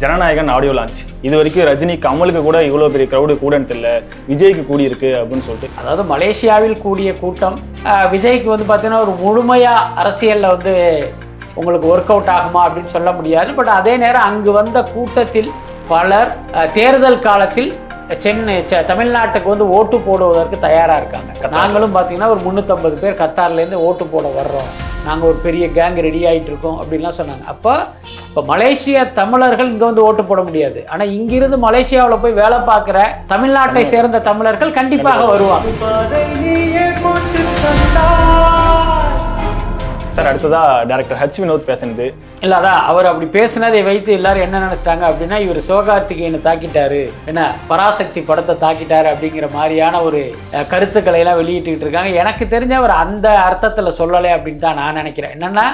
Jananayagan audio launch இது வரைக்கும் ரஜினி கமலுக்கு கூட இவ்வளோ பெரிய க்ரௌடு கூடன்னு தெரியல விஜய்க்கு கூடி இருக்கு அப்படின்னு சொல்லிட்டு. அதாவது மலேசியாவில் கூடிய கூட்டம் விஜய்க்கு வந்து பார்த்தீங்கன்னா ஒரு முழுமையாக அரசியலில் வந்து உங்களுக்கு ஒர்க் அவுட் ஆகுமா அப்படின்னு சொல்ல முடியாது. பட் அதே நேரம் அங்கு வந்த கூட்டத்தில் பலர் தேர்தல் காலத்தில் சென்னை தமிழ்நாட்டுக்கு வந்து ஓட்டு போடுவதற்கு தயாராக இருக்காங்க. நாங்களும் பார்த்தீங்கன்னா ஒரு முந்நூற்றம்பது பேர் கத்தார்லேருந்து ஓட்டு போட வர்றோம். நாங்கள் ஒரு பெரிய கேங் ரெடி ஆகிட்டு இருக்கோம் அப்படின்லாம் சொன்னாங்க. அப்போ இப்போ மலேசிய தமிழர்கள் இங்கே வந்து ஓட்டு போட முடியாது. ஆனால் இங்கிருந்து மலேசியாவில் போய் வேலை பார்க்குற தமிழ்நாட்டை சேர்ந்த தமிழர்கள் கண்டிப்பாக வருவாங்க. சார் அடுத்ததா டேரக்டர் ஹச் வினோத் பேசுனது. இல்லை அதான் அவர் அப்படி பேசினதை வைத்து எல்லாரும் என்ன நினைச்சிட்டாங்க அப்படின்னா இவர் சிவகார்த்திகேயனை தாக்கிட்டாரு. என்ன பராசக்தி படத்தை தாக்கிட்டாரு அப்படிங்கிற மாதிரியான ஒரு கருத்துக்களை எல்லாம் வெளியிட்டுக்கிட்டு இருக்காங்க. எனக்கு தெரிஞ்ச அவர் அந்த அர்த்தத்தில் சொல்லலை அப்படின்னு தான் நான் நினைக்கிறேன். என்னன்னா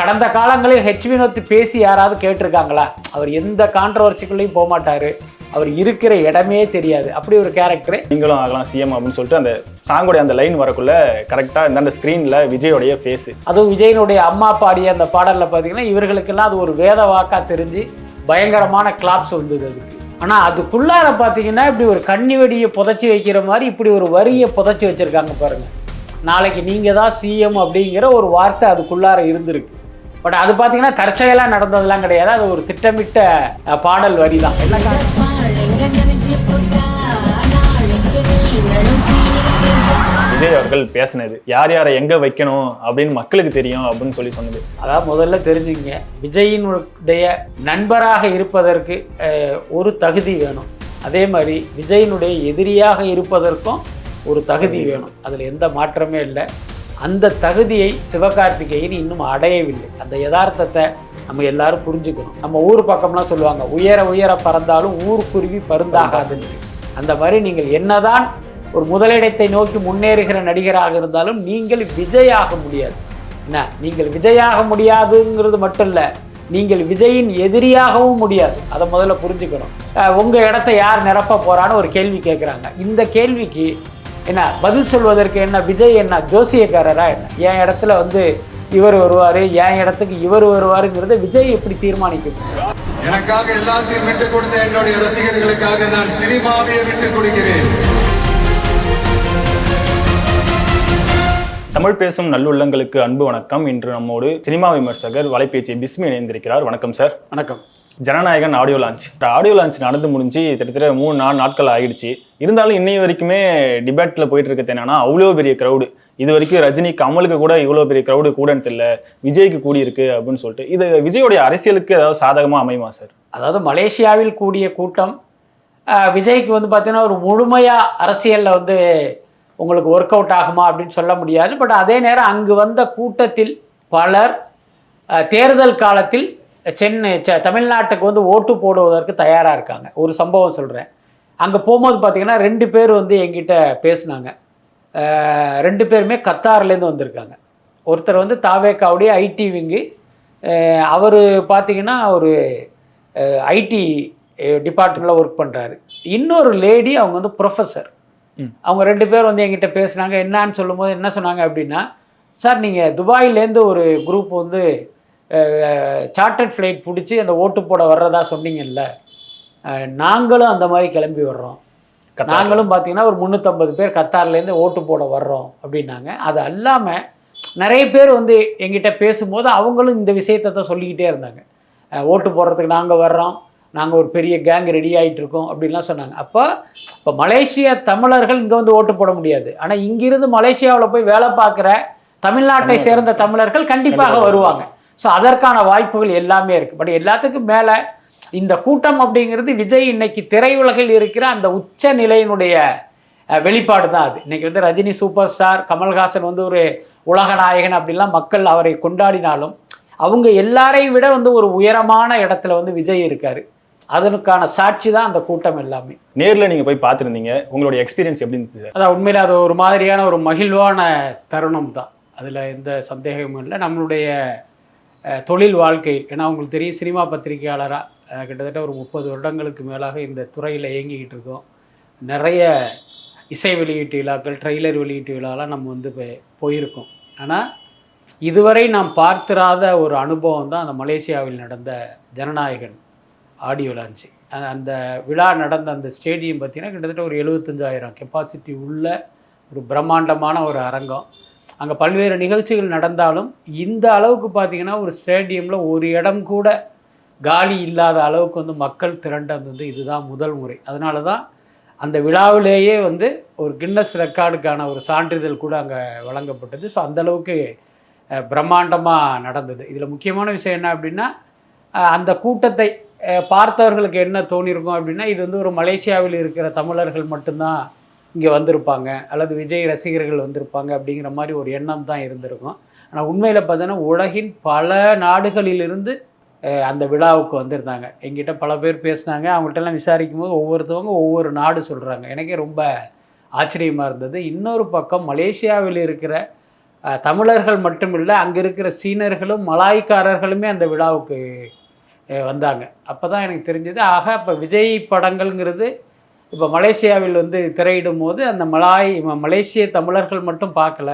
கடந்த காலங்களில் ஹெச் வினோத் பேசி யாராவது கேட்டிருக்காங்களா? அவர் எந்த கான்ட்ரவர்சிக்குள்ளேயும் போக மாட்டார் அவர் இருக்கிற இடமே தெரியாது. அப்படி ஒரு கேரக்டர் நீங்களும் ஆகலாம் சிஎம் அப்படின்னு சொல்லிட்டு அந்த சாங்கோடைய அந்த லைன் வரக்குள்ள கரெக்டாக இந்த ஸ்க்ரீனில் விஜயோடைய ஃபேஸு அதுவும் விஜயனுடைய அம்மா பாடிய அந்த பாடலில் பார்த்தீங்கன்னா இவர்களுக்கெல்லாம் அது ஒரு வேத வாக்கா தெரிஞ்சு பயங்கரமான கிளாப்ஸ் வந்தது அதுக்கு. ஆனால் அதுக்குள்ளார பார்த்தீங்கன்னா இப்படி ஒரு கண்ணி வெடியை புதைச்சி வைக்கிற மாதிரி இப்படி ஒரு வரியை புதைச்சி வச்சுருக்காங்க பாருங்க. நாளைக்கு நீங்கள் தான் சிஎம் அப்படிங்கிற ஒரு வார்த்தை அதுக்குள்ளார இருந்திருக்கு. பட் அது பார்த்தீங்கன்னா தற்செயலாக நடந்ததெல்லாம் கிடையாது. அது ஒரு திட்டமிட்ட பாடல் வரி தான் என்ன விஜய் அவர்கள் பேசினது யார் யாரை எங்கே வைக்கணும்? அப்படின்னு மக்களுக்கு தெரியும் அப்படின்னு சொல்லி சொன்னது. அதாவது முதல்ல தெரிஞ்சுங்க விஜயினுடைய நண்பராக இருப்பதற்கு ஒரு தகுதி வேணும். அதே மாதிரி விஜயினுடைய எதிரியாக இருப்பதற்கும் ஒரு தகுதி வேணும். அதில் எந்த மாற்றமே இல்லை. அந்த தகுதியை சிவகார்த்திகேயன் இன்னும் அடையவில்லை. அந்த யதார்த்தத்தை நம்ம எல்லாரும் புரிஞ்சுக்கணும். நம்ம ஊர் பக்கம்லாம் சொல்லுவாங்க உயர உயர பறந்தாலும் ஊருக்குருவி பருந்தாகாதுன்னு. அந்த மாதிரி நீங்கள் என்னதான் ஒரு முதலிடத்தை நோக்கி முன்னேறுகிற நடிகராக இருந்தாலும் நீங்கள் விஜய் ஆக முடியாது. என்ன? நீங்கள் விஜயாக முடியாதுங்கிறது மட்டும் இல்லை நீங்கள் விஜயின் எதிரியாகவும் முடியாது. அதை முதல்ல புரிஞ்சுக்கணும். உங்கள் இடத்த யார் நிரப்ப போகிறான்னு ஒரு கேள்வி கேட்குறாங்க இந்த கேள்விக்கு என்ன பதில் சொல்வதற்கு என்ன விஜய் என்ன ஜோசியக்காரரா என்ன? என் இடத்துல வந்து இவர் வருவார் என் இடத்துக்கு இவர் வருவாருங்கிறத விஜய் எப்படி தீர்மானிக்கும் எனக்காக எல்லாத்தையும் விட்டுக் கொடுத்த என்னுடைய ரசிகர்களுக்காக நான் சினிமாவையே விட்டுக் கொடுக்கிறேன். தமிழ் பேசும் நல்லுள்ளங்களுக்கு அன்பு வணக்கம். இன்று நம்மோடு சினிமா விமர்சகர் வலைபேச்சு பிஸ்மி இணைந்திருக்கிறார். வணக்கம் சார். வணக்கம். Jana Nayagan audio launch. Audio launch நடந்து முடிஞ்சு கிட்டத்தட்ட மூணு நாலு நாட்கள் ஆகிடுச்சு இருந்தாலும் இன்னைய வரைக்குமே டிபேட்டில் போயிட்டு இருக்கிறது என்னன்னா அவ்வளோ பெரிய க்ரௌடு இது வரைக்கும் ரஜினி கமலுக்கு கூட இவ்வளோ பெரிய க்ரௌடு கூடன்னு தெரியல. விஜய்க்கு கூடி இருக்கு அப்படின்னு சொல்லிட்டு. இது விஜயோடைய அரசியலுக்கு ஏதாவது சாதகமாக அமையுமா சார்? அதாவது மலேசியாவில் கூடிய கூட்டம் விஜய்க்கு வந்து பார்த்தீங்கன்னா ஒரு முழுமையாக அரசியலில் வந்து உங்களுக்கு ஒர்க் அவுட் ஆகுமா அப்படின்னு சொல்ல முடியாது. பட் அதே நேரம் அங்கு வந்த கூட்டத்தில் பலர் தேர்தல் காலத்தில் சென்னை ச தமிழ்நாட்டுக்கு வந்து ஓட்டு போடுவதற்கு தயாராக இருக்காங்க. ஒரு சம்பவம் சொல்கிறேன் அங்கே போகும்போது பார்த்தீங்கன்னா ரெண்டு பேர் வந்து என்கிட்ட பேசுனாங்க. ரெண்டு பேருமே கத்தார்லேருந்து வந்திருக்காங்க. ஒருத்தர் வந்து தாவேக்காவுடைய ஐடி விங்கு. அவர் பார்த்தீங்கன்னா ஒரு ஐடி டிபார்ட்மெண்ட்டில் ஒர்க் பண்ணுறாரு இன்னொரு லேடி அவங்க வந்து ப்ரொஃபஸர் அவங்க ரெண்டு பேர் வந்து என்கிட்ட பேசுனாங்க என்னான்னு சொல்லும்போது என்ன சொன்னாங்க அப்படின்னா சார் நீங்கள் துபாயிலேருந்து ஒரு குரூப் வந்து சார்ட்டர்ட் ஃப்ளைட் பிடிச்சி அந்த ஓட்டு போட வர்றதா சொன்னீங்கல்ல நாங்களும் அந்த மாதிரி கிளம்பி வர்றோம். நாங்களும் பார்த்தீங்கன்னா ஒரு முந்நூற்றம்பது பேர் கத்தார்லேருந்து ஓட்டு போட வர்றோம் அப்படின்னாங்க. அது அல்லாமல் நிறைய பேர் வந்து எங்கிட்ட பேசும்போது அவங்களும் இந்த விஷயத்தை தான் சொல்லிக்கிட்டே இருந்தாங்க. ஓட்டு போடுறதுக்கு நாங்கள் வர்றோம். நாங்கள் ஒரு பெரிய கேங் ரெடி ஆகிட்டு இருக்கோம் அப்படின்லாம் சொன்னாங்க. அப்போ இப்போ மலேசிய தமிழர்கள் இங்கே வந்து ஓட்டு போட முடியாது. ஆனால் இங்கிருந்து மலேசியாவில் போய் வேலை பார்க்குற தமிழ்நாட்டை சேர்ந்த தமிழர்கள் கண்டிப்பாக வருவாங்க. ஸோ அதற்கான வாய்ப்புகள் எல்லாமே இருக்குது பட் எல்லாத்துக்கும் மேலே இந்த கூட்டம் அப்படிங்கிறது விஜய் இன்னைக்கு திரையுலகில் இருக்கிற அந்த உச்ச நிலையினுடைய வெளிப்பாடு தான் அது. இன்னைக்கு வந்து ரஜினி சூப்பர் ஸ்டார் கமல்ஹாசன் வந்து ஒரு உலக நாயகன் அப்படிலாம் மக்கள் அவரை கொண்டாடினாலும் அவங்க எல்லாரையும் விட வந்து ஒரு உயரமான இடத்துல வந்து விஜய் இருக்காரு. அதனுக்கான சாட்சி தான் அந்த கூட்டம் எல்லாமே. நேரில் நீங்கள் போய் பார்த்துருந்தீங்க. உங்களுடைய எக்ஸ்பீரியன்ஸ் எப்படி இருந்துச்சு சார் அதான் உண்மையில் அது ஒரு மாதிரியான ஒரு மகிழ்வான தருணம் தான். அதில் எந்த சந்தேகமும் இல்லை. நம்மளுடைய தொழில் வாழ்க்கை ஏன்னா உங்களுக்கு தெரியும் சினிமா பத்திரிகையாளராக கிட்டத்தட்ட ஒரு முப்பது வருடங்களுக்கு மேலாக இந்த துறையில் இயங்கிக்கிட்டு இருக்கோம். நிறைய இசை வெளியீட்டு விழாக்கள் ட்ரெய்லர் வெளியீட்டு விழாலாம் நம்ம வந்து போய் போயிருக்கோம். ஆனால் இதுவரை நாம் பார்த்திராத ஒரு அனுபவம் தான் அந்த மலேசியாவில் நடந்த ஜனநாயகன். Audio launch. அந்த விழா நடந்த அந்த ஸ்டேடியம் பார்த்தீங்கன்னா கிட்டத்தட்ட ஒரு எழுபத்தஞ்சாயிரம் கெப்பாசிட்டி உள்ள ஒரு பிரம்மாண்டமான ஒரு அரங்கம். அங்கே பல்வேறு நிகழ்ச்சிகள் நடந்தாலும் இந்த அளவுக்கு பார்த்தீங்கன்னா ஒரு ஸ்டேடியமில் ஒரு இடம் கூட காலி இல்லாத அளவுக்கு வந்து மக்கள் திரண்டது வந்து இதுதான் முதல் முறை. அதனால தான் அந்த விழாவிலேயே வந்து ஒரு கின்னஸ் ரெக்கார்டுக்கான ஒரு சான்றிதழ் கூட அங்கே வழங்கப்பட்டது. ஸோ அந்தளவுக்கு பிரம்மாண்டமாக நடந்தது. இதில் முக்கியமான விஷயம் என்ன அப்படின்னா அந்த கூட்டத்தை பார்த்தவர்களுக்கு என்ன தோணியிருக்கும் அப்படின்னா இது வந்து ஒரு மலேசியாவில் இருக்கிற தமிழர்கள் மட்டும்தான் இங்கே வந்திருப்பாங்க அல்லது விஜய் ரசிகர்கள் வந்திருப்பாங்க அப்படிங்கிற மாதிரி ஒரு எண்ணம் தான் இருந்திருக்கும். ஆனால் உண்மையில் பார்த்தோன்னா உலகின் பல நாடுகளிலிருந்து அந்த விழாவுக்கு வந்திருந்தாங்க. எங்கிட்ட பல பேர் பேசினாங்க. அவங்கள்ட்டெல்லாம் விசாரிக்கும் போது ஒவ்வொருத்தவங்க ஒவ்வொரு நாடு சொல்கிறாங்க எனக்கே ரொம்ப ஆச்சரியமாக இருந்தது. இன்னொரு பக்கம் மலேசியாவில் இருக்கிற தமிழர்கள் தமிழர்கள் மட்டுமில்லை அங்கே இருக்கிற சீனர்களும் மலாய்க்காரர்களுமே அந்த விழாவுக்கு வந்தாங்க. அப்போ தான் எனக்கு தெரிஞ்சது ஆக இப்போ விஜய் படங்கள்ங்கிறது இப்போ மலேசியாவில் வந்து திரையிடும் போது அந்த மலாய் ம- மலேசிய தமிழர்கள் மட்டும் பார்க்கல.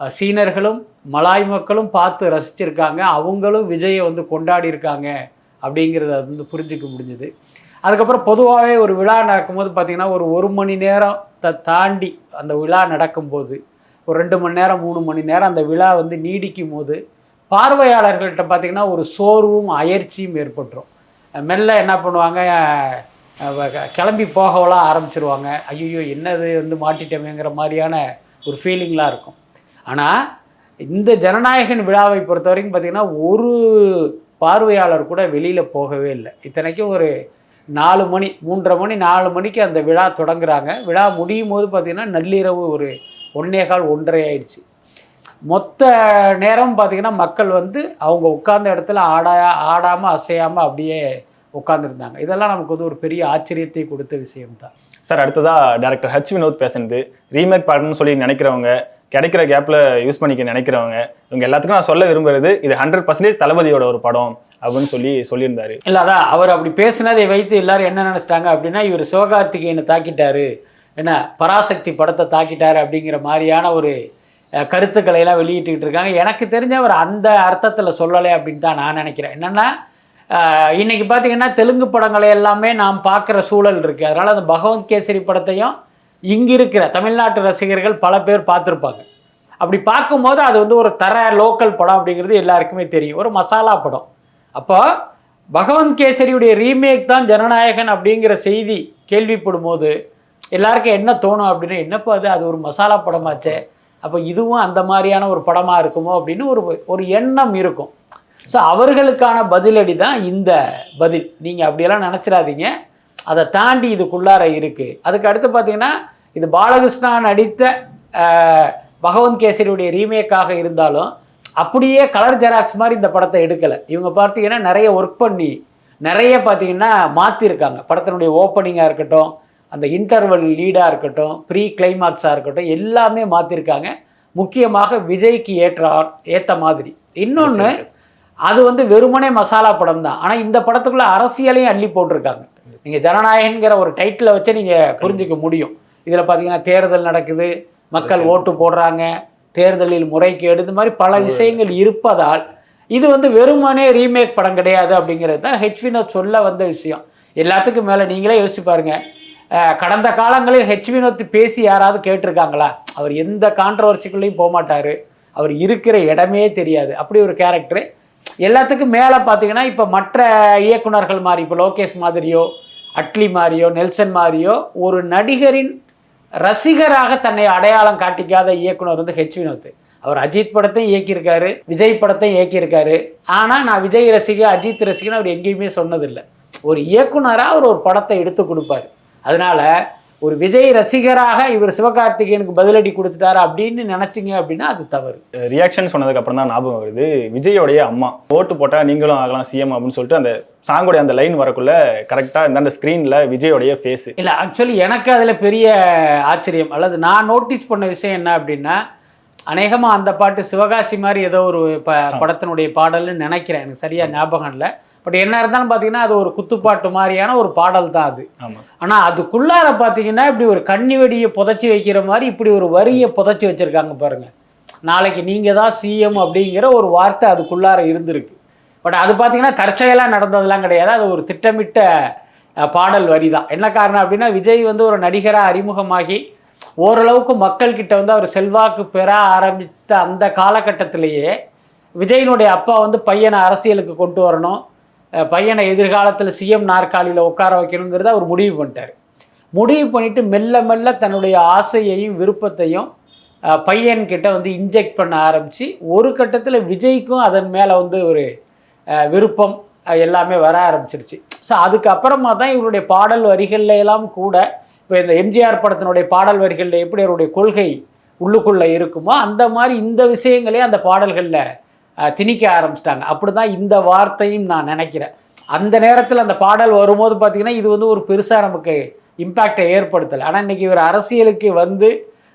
சீனர்களும் மலாய் மக்களும் பார்த்து ரசிச்சிருக்காங்க. அவங்களும் விஜயை வந்து கொண்டாடி இருக்காங்க அப்படிங்கிறத வந்து புரிஞ்சுக்க முடிஞ்சுது. அதுக்கப்புறம் பொதுவாகவே ஒரு விழா நடக்கும்போது பார்த்திங்கன்னா ஒரு ஒரு மணி நேரம் த தாண்டி அந்த விழா நடக்கும்போது ஒரு ரெண்டு மணி நேரம் மூணு மணி நேரம் அந்த விழா வந்து நீடிக்கும் போது பார்வையாளர்கள்ட்ட பார்த்திங்கன்னா ஒரு சோர்வும் அயற்சியும் ஏற்பட்டுரும். மெல்ல என்ன பண்ணுவாங்க கிளம்பி போகவெல்லாம் ஆரம்பிச்சிருவாங்க. ஐயோ என்னது வந்து மாட்டிட்டோமேங்கிற மாதிரியான ஒரு ஃபீலிங்லாம் இருக்கும். ஆனால் இந்த ஜனநாயகன் விழாவை பொறுத்த வரைக்கும் பார்த்திங்கன்னா ஒரு பார்வையாளர் கூட வெளியில் போகவே இல்லை. இத்தனைக்கும் ஒரு நாலு மணி மூன்றரை மணி நாலு மணிக்கு அந்த விழா தொடங்குறாங்க. விழா முடியும் போது பார்த்திங்கன்னா நள்ளிரவு ஒரு ஒன்னே கால் ஒன்றரை ஆயிடுச்சு. மொத்த நேரம் பார்த்திங்கன்னா மக்கள் வந்து அவங்க உட்கார்ந்த இடத்துல ஆடா ஆடாமல் அசையாமல் அப்படியே உட்காந்துருந்தாங்க இதெல்லாம் நமக்கு வந்து ஒரு பெரிய ஆச்சரியத்தை கொடுத்த விஷயம்தான். சார் அடுத்ததா டேரக்டர் ஹச் வினோத் பேசுனது. ரீமேக் படம்னு சொல்லி நினைக்கிறவங்க கிடைக்கிற கேப்ல யூஸ் பண்ணிக்க நினைக்கிறவங்க இவங்க எல்லாத்துக்கும் நான் சொல்ல விரும்புறது இது ஹண்ட்ரட் பர்சன்டேஜ் தளபதியோட ஒரு படம் அப்படின்னு சொல்லி சொல்லியிருந்தாரு. இல்லை அதான் அவர் அப்படி பேசினதை வைத்து எல்லாரும் என்ன நினச்சிட்டாங்க அப்படின்னா இவர் சிவகார்த்திகேயனை தாக்கிட்டாரு. என்ன பராசக்தி படத்தை தாக்கிட்டாரு அப்படிங்கிற மாதிரியான ஒரு கருத்துக்களை எல்லாம் வெளியிட்டுக்கிட்டு இருக்காங்க. எனக்கு தெரிஞ்ச அவர் அந்த அர்த்தத்தில் சொல்லலை அப்படின்னு தான் நான் நினைக்கிறேன். என்னென்னா இன்னைக்கு பார்த்தீங்கன்னா தெலுங்கு படங்களை எல்லாமே நாம் பார்க்குற சூழல் இருக்குது அதனால் அந்த பகவந்த் கேசரி படத்தையும் இங்கே இருக்கிற தமிழ்நாட்டு ரசிகர்கள் பல பேர் பார்த்துருப்பாங்க. அப்படி பார்க்கும்போது அது வந்து ஒரு தர லோக்கல் படம் அப்படிங்கிறது எல்லாருக்குமே தெரியும். ஒரு மசாலா படம். அப்போ பகவந்த் கேசரியுடைய ரீமேக் தான் ஜனநாயகன் அப்படிங்கிற செய்தி கேள்விப்படும் போது எல்லாருக்கும் என்ன தோணும் அப்படின்னு என்னப்போ அது? அது ஒரு மசாலா படமாச்சே. அப்போ இதுவும் அந்த மாதிரியான ஒரு படமாக இருக்குமோ அப்படின்னு ஒரு ஒரு எண்ணம் இருக்கும். ஸோ அவர்களுக்கான பதிலடி தான் இந்த பதில். நீங்கள் அப்படியெல்லாம் நினச்சிடாதீங்க. அதை தாண்டி இதுக்குள்ளார இருக்குது அதுக்கு அடுத்து பார்த்தீங்கன்னா இது பாலகிருஷ்ணா நடித்த பகவந்த் கேசரியுடைய ரீமேக்காக இருந்தாலும் அப்படியே கலர் ஜெராக்ஸ் மாதிரி இந்த படத்தை எடுக்கலை. இவங்க பார்த்தீங்கன்னா நிறைய ஒர்க் பண்ணி நிறைய பார்த்தீங்கன்னா மாற்றிருக்காங்க படத்தினுடைய ஓப்பனிங்காக இருக்கட்டும் அந்த இன்டர்வல் லீடாக இருக்கட்டும் ப்ரீ கிளைமாக்ஸாக இருக்கட்டும் எல்லாமே மாற்றிருக்காங்க முக்கியமாக விஜய்க்கு ஏற்ற ஏற்ற மாதிரி. இன்னொன்று அது வந்து வெறுமனே மசாலா படம் தான். ஆனால் இந்த படத்துக்குள்ள அரசியலையும் அள்ளி போட்டிருக்காங்க. நீங்கள் ஜனநாயகங்கிற ஒரு டைட்டிலை வச்சு நீங்கள் புரிஞ்சுக்க முடியும். இதில் பார்த்தீங்கன்னா தேர்தல் நடக்குது மக்கள் ஓட்டு போடுறாங்க தேர்தலில் முறைகேடு இந்த மாதிரி பல விஷயங்கள் இருப்பதால் இது வந்து வெறுமனே ரீமேக் படம் கிடையாது அப்படிங்கிறது தான் ஹெச் வினோத் சொல்ல வந்த விஷயம். எல்லாத்துக்கும் மேலே நீங்களே யோசிச்சு பாருங்க. அஹ் கடந்த காலங்களில் ஹெச் வினோத் பேசி யாராவது கேட்டிருக்காங்களா? அவர் எந்த கான்ட்ரவர்சிக்குள்ளேயும் போகமாட்டார். அவர் இருக்கிற இடமே தெரியாது. அப்படி ஒரு கேரக்டரு எல்லாத்துக்கும் மேலே பார்த்தீங்கன்னா இப்போ மற்ற இயக்குனர்கள் மாதிரி இப்போ லோகேஷ் மாதிரியோ அட்லி மாதிரியோ நெல்சன் மாதிரியோ ஒரு நடிகரின் ரசிகராக தன்னை அடையாளம் காட்டிக்காத இயக்குனர் வந்து ஹெச் வினோத் அவர் அஜித் படத்தையும் இயக்கியிருக்காரு விஜய் படத்தையும் இயக்கியிருக்காரு. ஆனால் நான் விஜய் ரசிகன் அஜித் ரசிகன் அவர் எங்கேயுமே சொன்னதில்லை. ஒரு இயக்குனராக அவர் ஒரு படத்தை எடுத்து கொடுப்பாரு. அதனால ஒரு விஜய் ரசிகராக இவர் சிவகார்த்திகேயனுக்கு பதிலடி கொடுத்துட்டாரு அப்படின்னு நினைச்சீங்க அப்படின்னா அது தவறு. ரியாக்ஷன் சொன்னதுக்கு அப்புறம் தான் ஞாபகம் வருது. விஜயோடைய அம்மா ஓட்டு போட்டா நீங்களும் ஆகலாம் சிஎம் அப்படின்னு சொல்லிட்டு அந்த சாங்கோடைய அந்த லைன் வரக்குள்ள கரெக்டா இந்த ஸ்கிரீன்ல விஜயோடைய ஃபேஸ் இல்லை ஆக்சுவலி எனக்கு அதில் பெரிய ஆச்சரியம். அல்லது நான் நோட்டீஸ் பண்ண விஷயம் என்ன அப்படின்னா அநேகமாக அந்த பாட்டு சிவகாசி மாதிரி ஏதோ ஒரு ப படத்தினுடைய பாடல்னு நினைக்கிறேன். எனக்கு சரியாக ஞாபகம் இல்லை. பட் என்ன இருந்தாலும் பார்த்தீங்கன்னா அது ஒரு குத்துப்பாட்டு மாதிரியான ஒரு பாடல் தான் அது. ஆனால் அதுக்குள்ளார பார்த்தீங்கன்னா இப்படி ஒரு கண்ணி வெடியை புதைச்சி வைக்கிற மாதிரி இப்படி ஒரு வரியை புதைச்சி வச்சுருக்காங்க பாருங்க. நாளைக்கு நீங்கள் தான் சிஎம் அப்படிங்கிற ஒரு வார்த்தை அதுக்குள்ளார இருந்திருக்கு. பட் அது பார்த்தீங்கன்னா தற்செயலாக நடந்ததெல்லாம் கிடையாது. அது ஒரு திட்டமிட்ட பாடல் வரி தான் என்ன காரணம் அப்படின்னா விஜய் வந்து ஒரு நடிகராக அறிமுகமாகி ஓரளவுக்கு மக்கள்கிட்ட வந்து அவர் செல்வாக்கு பெற ஆரம்பித்த அந்த காலகட்டத்திலேயே விஜயினுடைய அப்பா வந்து பையனை அரசியலுக்கு கொண்டு வரணும். பையனை எதிர்காலத்தில் சிஎம் நாற்காலியில் உட்கார வைக்கணுங்கிறத அவர் முடிவு பண்ணிட்டார். முடிவு பண்ணிவிட்டு மெல்ல மெல்ல தன்னுடைய ஆசையையும் விருப்பத்தையும் பையன்கிட்ட வந்து இன்ஜெக்ட் பண்ண ஆரம்பித்து ஒரு கட்டத்தில் விஜய்க்கும் அதன் மேலே வந்து ஒரு விருப்பம் எல்லாமே வர ஆரம்பிச்சிருச்சு. ஸோ அதுக்கப்புறமா தான் இவருடைய பாடல் வரிகள்ல எல்லாம் கூட இப்போ இந்த எம்ஜிஆர் படத்தினுடைய பாடல் வரிகளில் எப்படி அவருடைய கொள்கை உள்ளுக்குள்ளே இருக்குமோ அந்த மாதிரி இந்த விஷயங்களே அந்த பாடல்களில் திணிக்க ஆரம்பிச்சிட்டாங்க. அப்படி தான் இந்த வார்த்தையும் நான் நினைக்கிறேன். அந்த நேரத்தில் அந்த பாடல் வரும்போது பார்த்திங்கன்னா இது வந்து ஒரு பெருசாக நமக்கு இம்பேக்டை ஏற்படுத்தலை. ஆனால் இன்றைக்கி இவர் அரசியலுக்கு வந்து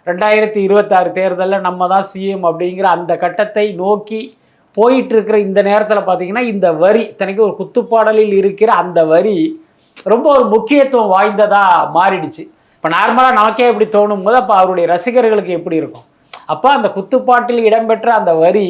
ரெண்டாயிரத்தி இருபத்தாறு தேர்தலில் நம்ம தான் சிஎம் அப்படிங்கிற அந்த கட்டத்தை நோக்கி போயிட்டுருக்கிற இந்த நேரத்தில் பார்த்தீங்கன்னா இந்த வரி இத்தனைக்கு ஒரு குத்துப்பாடலில் இருக்கிற அந்த வரி ரொம்ப ஒரு முக்கியத்துவம் வாய்ந்ததாக மாறிடுச்சு. இப்போ நார்மலாக நமக்கே இப்படி தோணும் போது அப்போ அவருடைய ரசிகர்களுக்கு எப்படி இருக்கும்? அப்போ அந்த குத்துப்பாட்டில் இடம்பெற்ற அந்த வரி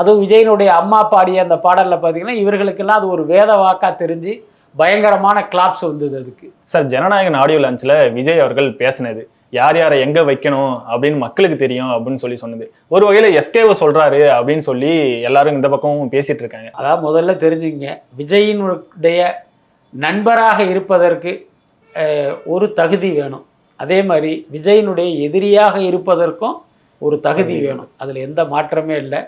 அதுவும் விஜயனுடைய அம்மா பாடிய அந்த பாடலில் பார்த்தீங்கன்னா இவர்களுக்கெல்லாம் அது ஒரு வேத வாக்கா தெரிஞ்சு பயங்கரமான கிளாப்ஸ் வந்தது அதுக்கு. சார் ஜனநாயகன் ஆடியோ லான்ச்சில் விஜய் அவர்கள் பேசினது யார் யாரை எங்க வைக்கணும்? அப்படின்னு மக்களுக்கு தெரியும் அப்படின்னு சொல்லி சொன்னது. ஒரு வகையில எஸ்கேவை சொல்றாரு அப்படின்னு சொல்லி எல்லாரும் இந்த பக்கமும் பேசிட்டு இருக்காங்க. அதாவது முதல்ல தெரிஞ்சுங்க. விஜயினுடைய நண்பராக இருப்பதற்கு ஒரு தகுதி வேணும். அதே மாதிரி விஜயினுடைய எதிரியாக இருப்பதற்கும் ஒரு தகுதி வேணும். அதில் எந்த மாற்றமே இல்லை.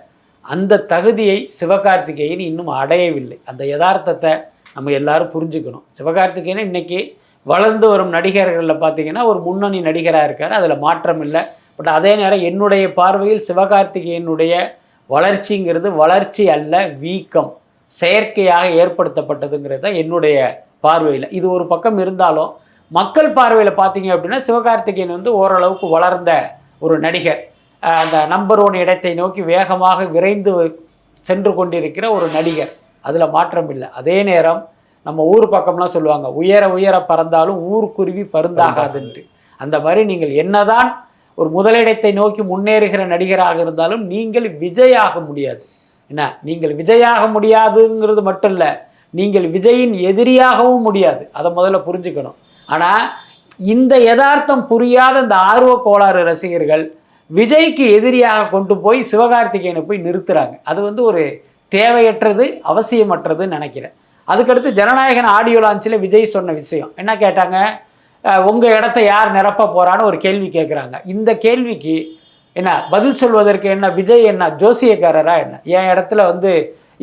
அந்த தகுதியை சிவகார்த்திகேயன் இன்னும் அடையவில்லை. அந்த யதார்த்தத்தை நம்ம எல்லாரும் புரிஞ்சுக்கணும். சிவகார்த்திகேயன் இன்னைக்கு வளர்ந்து வரும் நடிகர்களில் பார்த்தீங்கன்னா ஒரு முன்னணி நடிகராக இருக்கார். அதில் மாற்றம் இல்லை. பட் அதே நேரம் என்னுடைய பார்வையில் சிவகார்த்திகேயனுடைய வளர்ச்சிங்கிறது வளர்ச்சி அல்ல வீக்கம். செயற்கையாக ஏற்படுத்தப்பட்டதுங்கிறது தான் என்னுடைய பார்வையில். இது ஒரு பக்கம் இருந்தாலும் மக்கள் பார்வையில் பார்த்தீங்க அப்படின்னா சிவகார்த்திகேயன் வந்து ஓரளவுக்கு வளர்ந்த ஒரு நடிகர். அந்த நம்பர் ஒன் இடத்தை நோக்கி வேகமாக விரைந்து சென்று கொண்டிருக்கிற ஒரு நடிகர். அதில் மாற்றம் இல்லை. அதே நேரம் நம்ம ஊர் பக்கம்லாம் சொல்லுவாங்க உயர உயர பறந்தாலும் ஊர்க்குருவி பருந்தாகாதுன்ட்டு. அந்த மாதிரி நீங்கள் என்னதான் ஒரு முதலிடத்தை நோக்கி முன்னேறுகிற நடிகராக இருந்தாலும் நீங்கள் விஜய் ஆக முடியாது. என்ன? நீங்கள் விஜயாக முடியாதுங்கிறது மட்டும் இல்லை நீங்கள் விஜயின் எதிரியாகவும் முடியாது. அதை முதல்ல புரிஞ்சுக்கணும். ஆனால் இந்த யதார்த்தம் புரியாத இந்த ஆர்வ கோளாறு ரசிகர்கள் விஜய்க்கு எதிரியாக கொண்டு போய் சிவகார்த்திகேயனை போய் நிறுத்துகிறாங்க அது வந்து ஒரு தேவையற்றது அவசியமற்றதுன்னு நினைக்கிறேன். அதுக்கடுத்து ஜனநாயகன் ஆடியோ லான்ச்சில் விஜய் சொன்ன விஷயம். என்ன கேட்டாங்க? உங்கள் இடத்த யார் நிரப்ப போகிறான்னு ஒரு கேள்வி கேட்குறாங்க இந்த கேள்விக்கு என்ன பதில் சொல்வதற்கு என்ன விஜய் என்ன ஜோசியக்காரரா என்ன? என் இடத்துல வந்து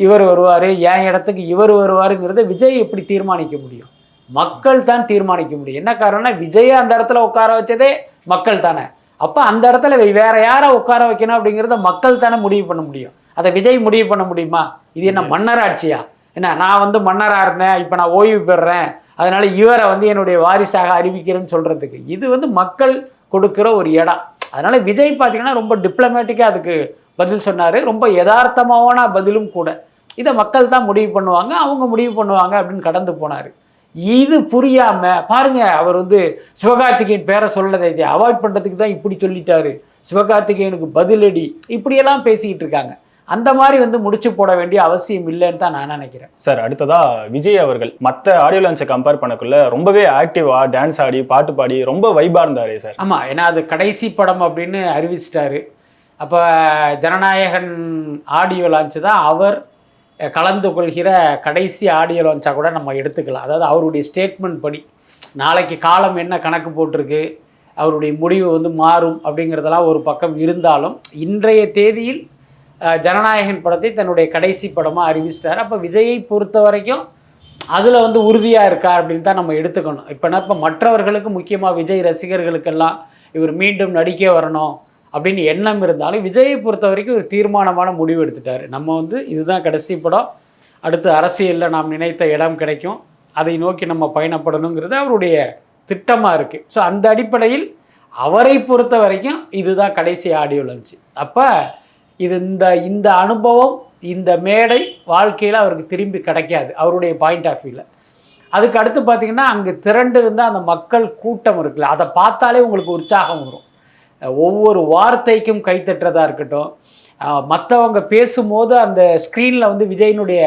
இவர் வருவார் என் இடத்துக்கு இவர் வருவாருங்கிறத விஜய் எப்படி தீர்மானிக்க முடியும்? மக்கள் தான் தீர்மானிக்க முடியும். என்ன காரணம்னா விஜயை அந்த இடத்துல உட்கார வச்சதே மக்கள் தானே. அப்போ அந்த இடத்துல வேற யாரை உட்கார வைக்கணும் அப்படிங்கிறத மக்கள் தானே முடிவு பண்ண முடியும். அதை விஜய் முடிவு பண்ண முடியுமா? இது என்ன மன்னராட்சியா? என்ன நான் வந்து மன்னராக இருந்தேன் இப்போ நான் ஓய்வு பெறுறேன் அதனால இவரை வந்து என்னுடைய வாரிசாக அறிவிக்கிறேன்னு சொல்றதுக்கு. இது வந்து மக்கள் கொடுக்குற ஒரு இடம். அதனால விஜய் பார்த்தீங்கன்னா ரொம்ப டிப்ளமேட்டிக்காக அதுக்கு பதில் சொன்னார். ரொம்ப யதார்த்தமான பதிலும் கூட. இதை மக்கள் தான் முடிவு பண்ணுவாங்க அவங்க முடிவு பண்ணுவாங்க அப்படின்னு கடந்து போனார். இது புரியாம பாருங்க அவர் வந்து சிவகார்த்திகேயன் பேரை சொல்லதை அவாய்ட் பண்ணுறதுக்கு தான் இப்படி சொல்லிட்டாரு. சிவகார்த்திகேயனுக்கு பதிலடி. இப்படியெல்லாம் பேசிக்கிட்டு இருக்காங்க. அந்த மாதிரி வந்து முடிச்சு போட வேண்டிய அவசியம் இல்லைன்னு தான் நான் நினைக்கிறேன். சார் அடுத்ததா விஜய் அவர்கள். மற்ற ஆடியோ லான்ச்சை கம்பேர் பண்ணக்குள்ள ரொம்பவே ஆக்டிவா டான்ஸ் ஆடி பாட்டு பாடி ரொம்ப வைபா இருந்தாரு சார். ஆமாம் ஏன்னா அது கடைசி படம் அப்படின்னு அறிவிச்சிட்டாரு. அப்போ ஜனநாயகன் ஆடியோ லான்ச் தான் அவர் கலந்து கொள்கிற கடைசி ஆடியோ லான்ச்சாக கூட நம்ம எடுத்துக்கலாம். அதாவது அவருடைய ஸ்டேட்மெண்ட் படி நாளைக்கு காலம் என்ன கணக்கு போட்டிருக்கு அவருடைய முடிவு வந்து மாறும் அப்படிங்கிறதெல்லாம் ஒரு பக்கம் இருந்தாலும் இன்றைய தேதியில் ஜனநாயகன் படத்தை தன்னுடைய கடைசி படமாக அறிவிச்சிட்டார். அப்போ விஜயை பொறுத்த வரைக்கும் அதில் வந்து உறுதியாக இருக்கார் அப்படின்னு தான் நம்ம எடுத்துக்கணும். இப்போனா இப்போ மற்றவர்களுக்கு முக்கியமாக விஜய் ரசிகர்களுக்கெல்லாம் இவர் மீண்டும் நடிக்க வரணும் அப்படின்னு எண்ணம் இருந்தாலும் விஜயை பொறுத்த வரைக்கும் ஒரு தீர்மானமான முடிவு எடுத்துட்டார். நம்ம வந்து இதுதான் கடைசி படம். அடுத்து அரசியலில் நாம் நினைத்த இடம் கிடைக்கும். அதை நோக்கி நம்ம பயணப்படணுங்கிறது அவருடைய திட்டமாக இருக்குது ஸோ அந்த அடிப்படையில் அவரை பொறுத்த வரைக்கும் இதுதான் கடைசி ஆடியோவில் இருந்துச்சு. அப்போ இது இந்த இந்த அனுபவம் இந்த மேடை வாழ்க்கையில் அவருக்கு திரும்பி கிடைக்காது அவருடைய பாயிண்ட் ஆஃப் வியூவில் அதுக்கு அடுத்து பார்த்தீங்கன்னா அங்கே திரண்டு இருந்தால் அந்த மக்கள் கூட்டம் இருக்குல்ல அதை பார்த்தாலே உங்களுக்கு உற்சாகம் வரும். ஒவ்வொரு வார்த்தைக்கும் கைத்தட்டுறதா இருக்கட்டும். மற்றவங்க பேசும்போது அந்த ஸ்க்ரீனில் வந்து விஜயினுடைய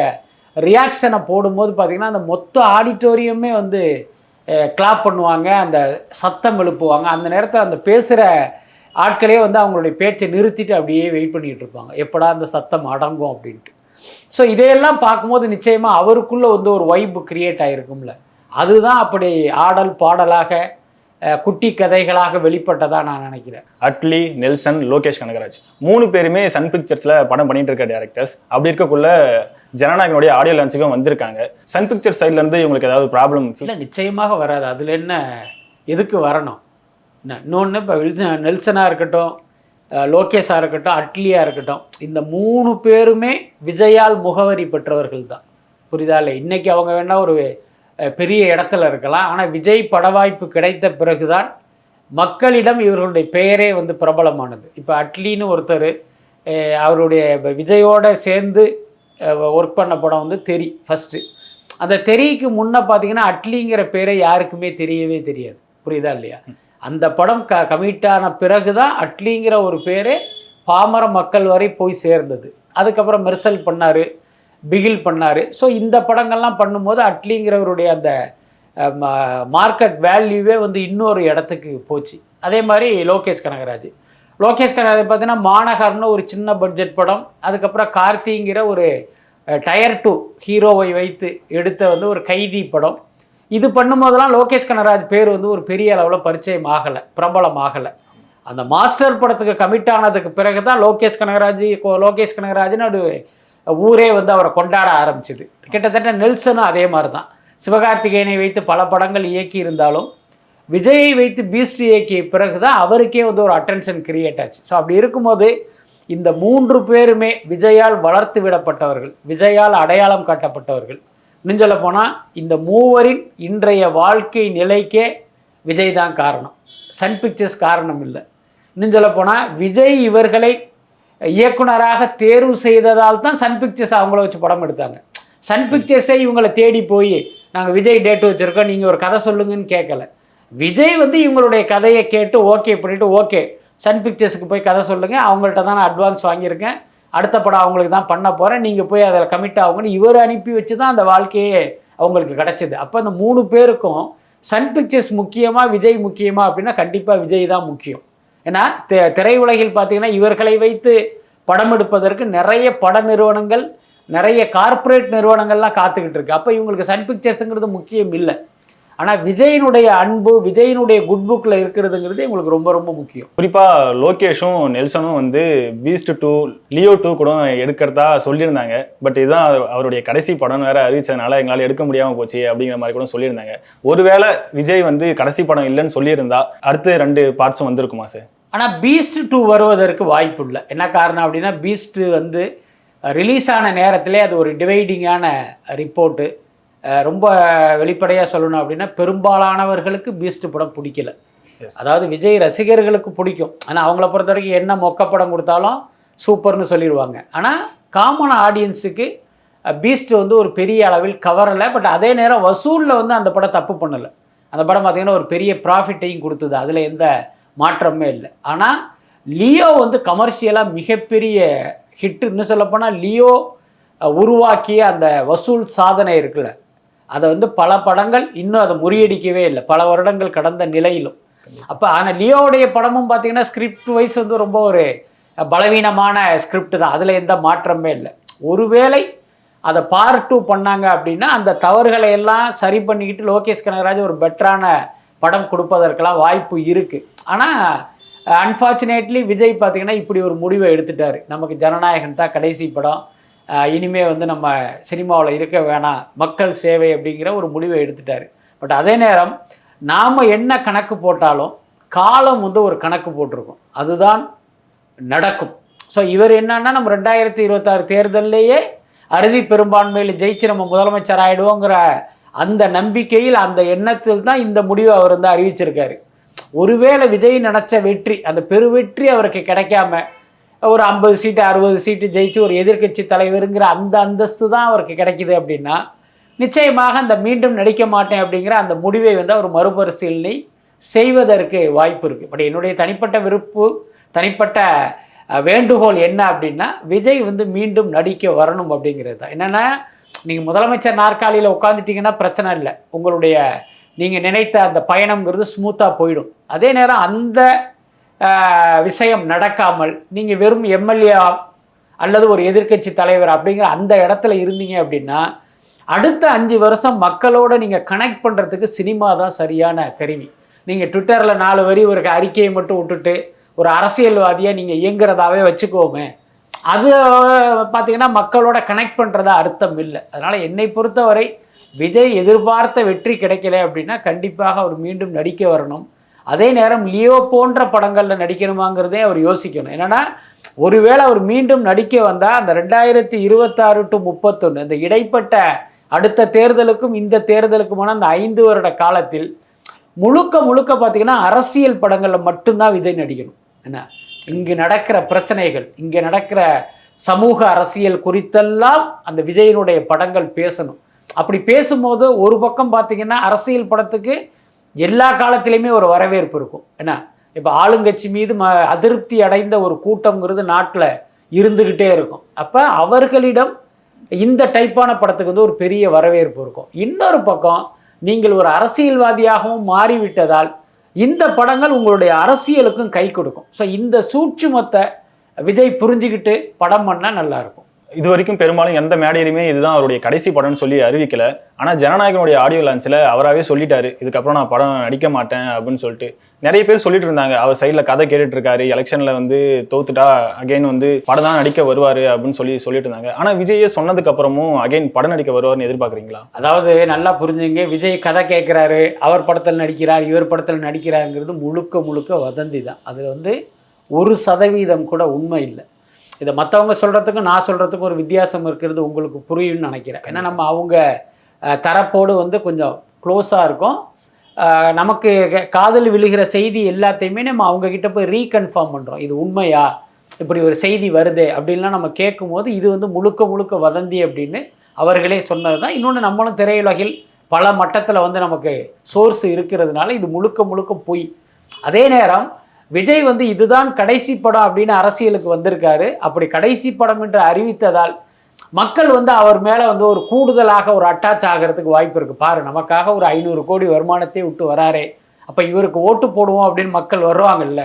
ரியாக்ஷனை போடும்போது பார்த்திங்கன்னா அந்த மொத்த ஆடிட்டோரியமே வந்து கிளாப் பண்ணுவாங்க அந்த சத்தம் எழுப்புவாங்க. அந்த நேரத்தில் அந்த பேசுகிற ஆட்களே வந்து அவங்களுடைய பேச்சை நிறுத்திட்டு அப்படியே வெயிட் பண்ணிகிட்டு இருப்பாங்க. எப்படா அந்த சத்தம் அடங்கும் அப்படின்ட்டு. ஸோ இதையெல்லாம் பார்க்கும்போது நிச்சயமாக அவருக்குள்ளே வந்து ஒரு வைப்பு க்ரியேட் ஆகிருக்கும்ல அதுதான் அப்படி ஆடல் பாடலாக குட்டி கதைகளாக வெளிப்பட்டதா நான் நினைக்கிறேன். அட்லி நெல்சன் லோகேஷ் கனகராஜ். மூணு பேருமே சன் பிக்சர்ஸ்ல படம் பண்ணிட்டு இருக்க டேரக்டர்ஸ் அப்படி இருக்கக்குள்ள ஜனநாயகனுடைய ஆடியோ லான்ச்சுக்கும் வந்திருக்காங்க. சன் பிக்சர் சைட்ல இருந்து இவங்களுக்கு ஏதாவது ப்ராப்ளம் இல்லை நிச்சயமாக வராது. அதில் என்ன எதுக்கு வரணும்? இன்னொன்று இப்போ நெல்சனாக இருக்கட்டும் லோகேஷாக இருக்கட்டும் அட்லியாக இருக்கட்டும் இந்த மூணு பேருமே விஜயால் முகவரி பெற்றவர்கள் தான் புரியுதா இல்லை? இன்றைக்கி அவங்க வேணால் ஒரு பெரிய இடத்துல இருக்கலாம். ஆனால் விஜய் பட வாய்ப்பு கிடைத்த பிறகுதான் மக்களிடம் இவர்களுடைய பெயரே வந்து பிரபலமானது. இப்போ அட்லின்னு ஒருத்தர் அவருடைய விஜயோடு சேர்ந்து ஒர்க் பண்ண படம் வந்து தெரி ஃபஸ்ட்டு அந்த தெரிக்கு முன்னே பார்த்தீங்கன்னா அட்லிங்கிற பேரை யாருக்குமே தெரியவே தெரியாது. புரியுதா இல்லையா? அந்த படம் க கமிட்டான பிறகு தான் அட்லிங்கிற ஒரு பேரே பாமர மக்கள் வரை போய் சேர்ந்தது. அதுக்கப்புறம் மெர்சல் பண்ணார். பிகில் பண்ணார். ஸோ இந்த படங்கள்லாம் பண்ணும்போது அட்லிங்கிறவருடைய அந்த மார்க்கெட் வேல்யூவே வந்து இன்னொரு இடத்துக்கு போச்சு. அதே மாதிரி லோகேஷ் கனகராஜ். லோகேஷ் கனகராஜ் பார்த்தீங்கன்னா மாநகர்னு ஒரு சின்ன பட்ஜெட் படம். அதுக்கப்புறம் கார்த்திங்கிற ஒரு டயர் டூ ஹீரோவை வைத்து எடுத்த வந்து ஒரு கைதி படம். இது பண்ணும்போதெல்லாம் லோகேஷ் கனகராஜ் பேர் வந்து ஒரு பெரிய அளவில் பரிச்சயம் ஆகலை பிரபலம் ஆகலை. அந்த மாஸ்டர் படத்துக்கு கமிட் ஆனதுக்கு பிறகு தான் லோகேஷ் கனகராஜ் லோகேஷ் கனகராஜ்னு ஒரு ஊரே வந்து அவரை கொண்டாட ஆரம்பிச்சது. கிட்டத்தட்ட நெல்சனும் அதே மாதிரி தான் சிவகார்த்திகேயனை வைத்து பல படங்கள் இயக்கி இருந்தாலும் விஜயை வைத்து பீஸ்ட் இயக்கிய பிறகு தான் அவருக்கே வந்து ஒரு அட்டென்ஷன் கிரியேட் ஆச்சு. ஸோ அப்படி இருக்கும்போது இந்த மூன்று பேருமே விஜயால் வளர்த்து விடப்பட்டவர்கள் விஜயால் அடையாளம் காட்டப்பட்டவர்கள். இன்னும் சொல்ல போனால் இந்த மூவரின் இன்றைய வாழ்க்கை நிலைக்கே விஜய் தான் காரணம். சன் பிக்சர்ஸ் காரணம் இல்லை. இன்னும் சொல்ல போனால் விஜய் இவர்களை இயக்குனராக தேர்வு செய்ததால் தான் சன் பிக்சர்ஸ் அவங்கள வச்சு படம் எடுத்தாங்க. சன் பிக்சர்ஸே இவங்களை தேடி போய் நாங்கள் விஜய் டேட் வச்சுருக்கோம் நீங்கள் ஒரு கதை சொல்லுங்கன்னு கேட்கல விஜய் வந்து இவங்களுடைய கதையை கேட்டு ஓகே பண்ணிட்டு ஓகே சன் பிக்சர்ஸுக்கு போய் கதை சொல்லுங்கள் அவங்கள்ட்ட தான் நான் அட்வான்ஸ் வாங்கியிருக்கேன். அடுத்த படம் அவங்களுக்கு தான் பண்ண போகிறேன் நீங்கள் போய் அதில் கமிட் ஆகுங்கன்னு இவர் அனுப்பி வச்சு தான் அந்த வாழ்க்கையே அவங்களுக்கு கிடச்சிது. அப்போ அந்த மூணு பேருக்கும் சன் பிக்சர்ஸ் முக்கியமா விஜய் முக்கியமா அப்படின்னா கண்டிப்பாக விஜய் தான் முக்கியம். ஏன்னா திரையுலகில் பார்த்தீங்கன்னா இவர்களை வைத்து படம் எடுப்பதற்கு நிறைய பட நிறுவனங்கள் நிறைய கார்ப்பரேட் நிறுவனங்கள்லாம் காத்துக்கிட்டு இருக்கு. அப்போ இவங்களுக்கு சன் பிக்சர்ஸுங்கிறது முக்கியம் இல்லை. ஆனால் விஜயினுடைய அன்பு விஜயினுடைய குட் புக்கில் இருக்கிறதுங்கிறது எங்களுக்கு ரொம்ப ரொம்ப முக்கியம். குறிப்பாக லோகேஷும் நெல்சனும் வந்து பீஸ்ட் டூ லியோ டூ கூட எடுக்கிறதா சொல்லியிருந்தாங்க. பட் இதுதான் அவருடைய கடைசி படம் வேற அறிவிச்சதுனால எங்களால் எடுக்க முடியாமல் போச்சு அப்படிங்கிற மாதிரி கூட சொல்லியிருந்தாங்க. ஒருவேளை விஜய் வந்து கடைசி படம் இல்லைன்னு சொல்லியிருந்தா அடுத்து ரெண்டு பார்ட்ஸும் வந்திருக்குமா சார் ஆனால் பீஸ்ட் டூ வருவதற்கு வாய்ப்பு இல்லை என்ன காரணம் அப்படின்னா பீஸ்ட் வந்து ரிலீஸ் ஆன நேரத்திலே அது ஒரு டிவைடிங்கான ரிப்போர்ட்டு ரொம்ப வெளிப்படையாக சொல்லணும் அப்படின்னா பெரும்பாலானவர்களுக்கு பீஸ்ட் படம் பிடிக்கல. அதாவது விஜய் ரசிகர்களுக்கு பிடிக்கும். ஆனால் அவங்கள பொறுத்த வரைக்கும் என்ன மொக்க படம் கொடுத்தாலும் சூப்பர்னு சொல்லிடுவாங்க ஆனால் காமன் ஆடியன்ஸுக்கு பீஸ்ட் வந்து ஒரு பெரிய அளவில் கவரலை பட் அதே நேரம் வசூலில் வந்து அந்த படம் தப்பு பண்ணலை. அந்த படம் பார்த்திங்கன்னா ஒரு பெரிய ப்ராஃபிட்டையும் கொடுத்தது. அதில் எந்த மாற்றமே இல்லை. ஆனால் லியோ வந்து கமர்ஷியலாக மிகப்பெரிய ஹிட்டு இன்னும் சொல்லப்போனால் லியோ உருவாக்கிய அந்த வசூல் சாதனை இருக்குல்ல. அதை வந்து பல படங்கள் இன்னும் அதை முறியடிக்கவே இல்லை. பல வருடங்கள் கடந்த நிலையிலும். அப்போ ஆனால் லியோவுடைய படமும் பார்த்தீங்கன்னா ஸ்கிரிப்ட் வைஸ் வந்து ரொம்ப ஒரு பலவீனமான ஸ்கிரிப்ட் தான். அதில் எந்த மாற்றமே இல்லை. ஒருவேளை அதை பார்ட் டூ பண்ணாங்க அப்படின்னா அந்த தவறுகளை எல்லாம் சரி பண்ணிக்கிட்டு லோகேஷ் கனகராஜ் ஒரு பெட்டரான படம் கொடுப்பதற்கெல்லாம் வாய்ப்பு இருக்குது ஆனால் அன்ஃபார்ச்சுனேட்லி விஜய் பார்த்திங்கன்னா இப்படி ஒரு முடிவை எடுத்துட்டாரு. நமக்கு ஜனநாயகன் தான் கடைசி படம். இனிமேல் இனிமே வந்து நம்ம சினிமாவில் இருக்க வேணாம். மக்கள் சேவை அப்படிங்கிற ஒரு முடிவை எடுத்துட்டார். பட் அதே நேரம் நாம் என்ன கணக்கு போட்டாலும் காலம் வந்து ஒரு கணக்கு போட்டிருக்கும். அதுதான் நடக்கும். ஸோ இவர் என்னன்னா நம்ம ரெண்டாயிரத்தி இருபத்தாறு தேர்தல்லையே அறுதி பெரும்பான்மையில் ஜெயிச்சு நம்ம முதலமைச்சர் ஆகிடுவோங்கிற அந்த நம்பிக்கையில் அந்த எண்ணத்தில் தான் இந்த முடிவை அவர் வந்து அறிவிச்சிருக்காரு. ஒருவேளை விஜய் நினச்ச வெற்றி அந்த பெரு வெற்றி அவருக்கு கிடைக்காம ஒரு ஐம்பது சீட்டு அறுபது சீட்டு ஜெயிச்சு ஒரு எதிர்க்கட்சி தலைவருங்கிற அந்த அந்தஸ்து தான் அவருக்கு கிடைக்குது அப்படின்னா நிச்சயமாக அந்த மீண்டும் நடிக்க மாட்டேன் அப்படிங்கிற அந்த முடிவை வந்து அவர் மறுபரிசீலனை செய்வதற்கு வாய்ப்பு இருக்குது பட் என்னுடைய தனிப்பட்ட விருப்பு தனிப்பட்ட வேண்டுகோள் என்ன அப்படின்னா விஜய் வந்து மீண்டும் நடிக்க வரணும் அப்படிங்கிறது தான். என்னென்னா நீங்கள் முதலமைச்சர் நாற்காலியில் உட்காந்துட்டீங்கன்னா பிரச்சனை இல்லை. உங்களுடைய நீங்கள் நினைத்த அந்த பயணம்ங்கிறது ஸ்மூத்தாக போயிடும். அதே நேரம் அந்த விஷயம் நடக்காமல் நீங்கள் வெறும் எம்எல்ஏ அல்லது ஒரு எதிர்க்கட்சி தலைவர் அப்படிங்கிற அந்த இடத்துல இருந்தீங்க அப்படின்னா அடுத்த அஞ்சு வருஷம் மக்களோட நீங்கள் கனெக்ட் பண்ணுறதுக்கு சினிமா தான் சரியான கருவி. நீங்கள் ட்விட்டரில் நாலு வரி ஒரு அறிக்கையை மட்டும் விட்டுட்டு ஒரு அரசியல்வாதியாக நீங்கள் இயங்குறதாவே வச்சுக்கோமே. அது பார்த்தீங்கன்னா மக்களோட கனெக்ட் பண்ணுறதா அர்த்தம் இல்லை. அதனால் என்னை பொறுத்தவரை விஜய் எதிர்பார்த்த வெற்றி கிடைக்கல அப்படின்னா கண்டிப்பாக அவர் மீண்டும் நடிக்க வரணும். அதே நேரம் லியோ போன்ற படங்களில் நடிக்கணுமாங்கிறதே அவர் யோசிக்கணும். என்னென்னா ஒருவேளை அவர் மீண்டும் நடிக்க வந்தால் அந்த ரெண்டாயிரத்தி இருபத்தாறு டு முப்பத்தொன்று இந்த இடைப்பட்ட அடுத்த தேர்தலுக்கும் இந்த தேர்தலுக்குமான அந்த ஐந்து வருட காலத்தில் முழுக்க முழுக்க பார்த்தீங்கன்னா அரசியல் படங்களில் மட்டும்தான் விஜய் நடிக்கணும். என்ன? இங்கு நடக்கிற பிரச்சனைகள் இங்கே நடக்கிற சமூக அரசியல் குறித்தெல்லாம் அந்த விஜயனுடைய படங்கள் பேசணும். அப்படி பேசும்போது ஒரு பக்கம் பார்த்தீங்கன்னா அரசியல் படத்துக்கு எல்லா காலத்திலையுமே ஒரு வரவேற்பு இருக்கும். என்ன? இப்போ ஆளுங்கட்சி மீது ம அதிருப்தி அடைந்த ஒரு கூட்டம்ங்கிறது நாட்டில் இருந்துக்கிட்டே இருக்கும். அப்போ அவர்களிடம் இந்த டைப்பான படத்துக்கு வந்து ஒரு பெரிய வரவேற்பு இருக்கும். இன்னொரு பக்கம் நீங்கள் ஒரு அரசியல்வாதியாகவும் மாறிவிட்டதால் இந்த படங்கள் உங்களுடைய அரசியலுக்கும் கை கொடுக்கும். ஸோ இந்த சூட்சுமத்தை விஜய் புரிஞ்சுக்கிட்டு படம் பண்ணால் நல்லாயிருக்கும் இது வரைக்கும் பெரும்பாலும் எந்த மேடையிலுமே இதுதான் அவருடைய கடைசி படம்னு சொல்லி அறிவிக்கல. ஆனால் ஜனநாயகனுடைய ஆடியோ லான்ச்சில் அவராகவே சொல்லிட்டாரு இதுக்கப்புறம் நான் படம் நடிக்க மாட்டேன் அப்படின்னு சொல்லிட்டு. நிறைய பேர் சொல்லிட்டு இருந்தாங்க. அவர் சைடில் கதை கேட்டுட்டு இருக்காரு எலெக்ஷனில் வந்து தோத்துட்டா அகைன் வந்து படம் தான் நடிக்க வருவார் அப்படின்னு சொல்லி சொல்லிட்டு இருந்தாங்க. ஆனால் விஜயே சொன்னதுக்கு அப்புறமும் அகைன் படம் நடிக்க வருவார்னு எதிர்பார்க்குறீங்களா? அதாவது நல்லா புரிஞ்சுங்க. விஜய் கதை கேட்குறாரு அவர் படத்தில் நடிக்கிறார் இவர் படத்தில் நடிக்கிறாருங்கிறது முழுக்க முழுக்க வதந்தி தான் அது வந்து ஒரு சதவீதம் கூட உண்மை இல்லை. இதை மற்றவங்க சொல்கிறதுக்கும் நான் சொல்கிறதுக்கும் ஒரு வித்தியாசம் இருக்கிறது உங்களுக்கு புரியும்னு நினைக்கிறேன். ஏன்னா நம்ம அவங்க தரப்போடு வந்து கொஞ்சம் க்ளோஸாக இருக்கும். நமக்கு காதில் விழுகிற செய்தி எல்லாத்தையுமே நம்ம அவங்க கிட்ட போய் ரீகன்ஃபார்ம் பண்ணுறோம் இது உண்மையா? இப்படி ஒரு செய்தி வருதே அப்படின்லாம் நம்ம கேட்கும்போது இது வந்து முழுக்க முழுக்க வதந்தி அப்படின்னு அவர்களே சொன்னது தான் இன்னொன்று நம்மளும் திரையுலகில் பல மட்டத்தில் வந்து நமக்கு சோர்ஸ் இருக்கிறதுனால இது முழுக்க முழுக்க பொய் அதே நேரம் விஜய் வந்து இதுதான் கடைசி படம் அப்படின்னு அரசியலுக்கு வந்திருக்காரு. அப்படி கடைசி படம் என்று அறிவித்ததால் மக்கள் வந்து அவர் மேலே வந்து ஒரு கூடுதலாக ஒரு அட்டாச் ஆகிறதுக்கு வாய்ப்பு இருக்குது பாரு நமக்காக ஒரு ஐநூறு கோடி வருமானத்தை விட்டு வராரே. அப்போ இவருக்கு ஓட்டு போடுவோம் அப்படின்னு மக்கள் வருவாங்கல்ல.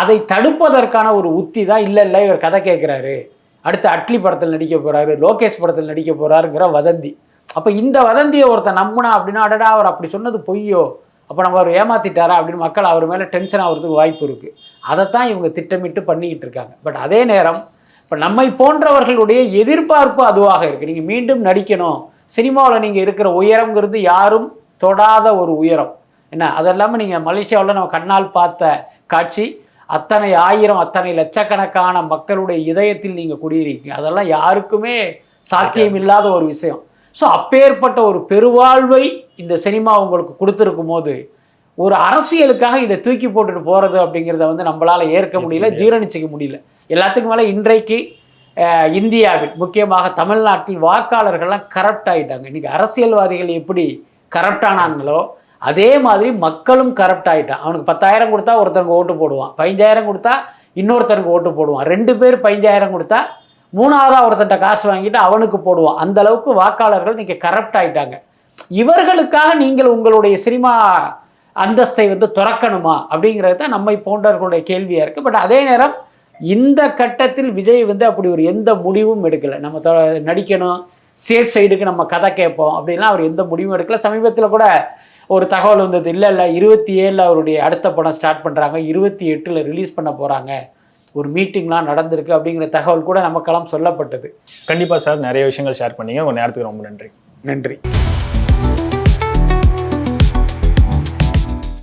அதை தடுப்பதற்கான ஒரு உத்தி தான் இல்லை இல்லை இவர் கதை கேட்குறாரு அடுத்து அட்லி படத்தில் நடிக்க போகிறாரு லோகேஷ் படத்தில் நடிக்க போகிறாருங்கிற வதந்தி. அப்போ இந்த வதந்தியை ஒருத்தன் நம்புனா அப்படின்னா அடடா அவர் அப்படி சொன்னது பொய்யோ? அப்போ நம்ம அவர் ஏமாத்திட்டாரா அப்படின்னு மக்கள் அவர் மேலே டென்ஷன் ஆகிறதுக்கு வாய்ப்பு இருக்குது அதைத்தான் இவங்க திட்டமிட்டு பண்ணிக்கிட்டு இருக்காங்க. பட் அதே நேரம் இப்போ நம்மை போன்றவர்களுடைய எதிர்பார்ப்பு அதுவாக இருக்குது நீங்கள் மீண்டும் நடிக்கணும். சினிமாவில் நீங்கள் இருக்கிற உயரங்கிறது யாரும் தொடாத ஒரு உயரம். என்ன? அது இல்லாமல் நீங்கள் மலேசியாவில் நம்ம கண்ணால் பார்த்த காட்சி அத்தனை ஆயிரம் அத்தனை லட்சக்கணக்கான மக்களுடைய இதயத்தில் நீங்கள் குடியிருக்கீங்க. அதெல்லாம் யாருக்குமே சாத்தியம் இல்லாத ஒரு விஷயம். ஸோ அப்பேற்பட்ட ஒரு பெருவாழ்வை இந்த சினிமா உங்களுக்கு கொடுத்துருக்கும் போது ஒரு அரசியலுக்காக இதை தூக்கி போட்டுட்டு போகிறது அப்படிங்கிறத வந்து நம்மளால் ஏற்க முடியல ஜீரணிச்சிக்க முடியல. எல்லாத்துக்கும் மேலே இன்றைக்கு இந்தியாவில் முக்கியமாக தமிழ்நாட்டில் வாக்காளர்கள்லாம் கரப்ட் ஆகிட்டாங்க இன்றைக்கி அரசியல்வாதிகள் எப்படி கரப்ட் ஆனாங்களோ அதே மாதிரி மக்களும் கரப்ட் ஆகிட்டான் அவனுக்கு பத்தாயிரம் கொடுத்தா ஒருத்தனுக்கு ஓட்டு போடுவான். பதினஞ்சாயிரம் கொடுத்தா இன்னொருத்தனுக்கு ஓட்டு போடுவான். ரெண்டு பேர் பதினஞ்சாயிரம் கொடுத்தா மூணாவதாக ஒருத்தன்ட்ட காசு வாங்கிட்டு அவனுக்கு போடுவான். அந்த அளவுக்கு வாக்காளர்கள் இன்றைக்கி கரப்ட் ஆகிட்டாங்க இவர்களுக்காக நீங்கள் உங்களுடைய சினிமா அந்தஸ்தை வந்து துறக்கணுமா? அப்படிங்கிறது தான் நம்மை போன்றவர்களுடைய கேள்வியாக இருக்குது பட் அதே நேரம் இந்த கட்டத்தில் விஜய் வந்து அப்படி ஒரு எந்த முடிவும் எடுக்கலை. நம்ம நடிக்கணும் சேஃப் சைடுக்கு நம்ம கதை கேட்போம் அப்படின்லாம் அவர் எந்த முடிவும் எடுக்கல. சமீபத்தில் கூட ஒரு தகவல் வந்தது இல்லை இல்லை இருபத்தி ஏழில் அவருடைய அடுத்த படம் ஸ்டார்ட் பண்ணுறாங்க இருபத்தி எட்டில் ரிலீஸ் பண்ண போகிறாங்க ஒரு மீட்டிங்லாம் நடந்திருக்கு அப்படிங்கிற தகவல் கூட நமக்கெல்லாம் சொல்லப்பட்டது. கண்டிப்பா சார் நிறைய விஷயங்கள் ஷேர் பண்ணீங்க. உங்க நேரத்துக்கு ரொம்ப நன்றி. நன்றி.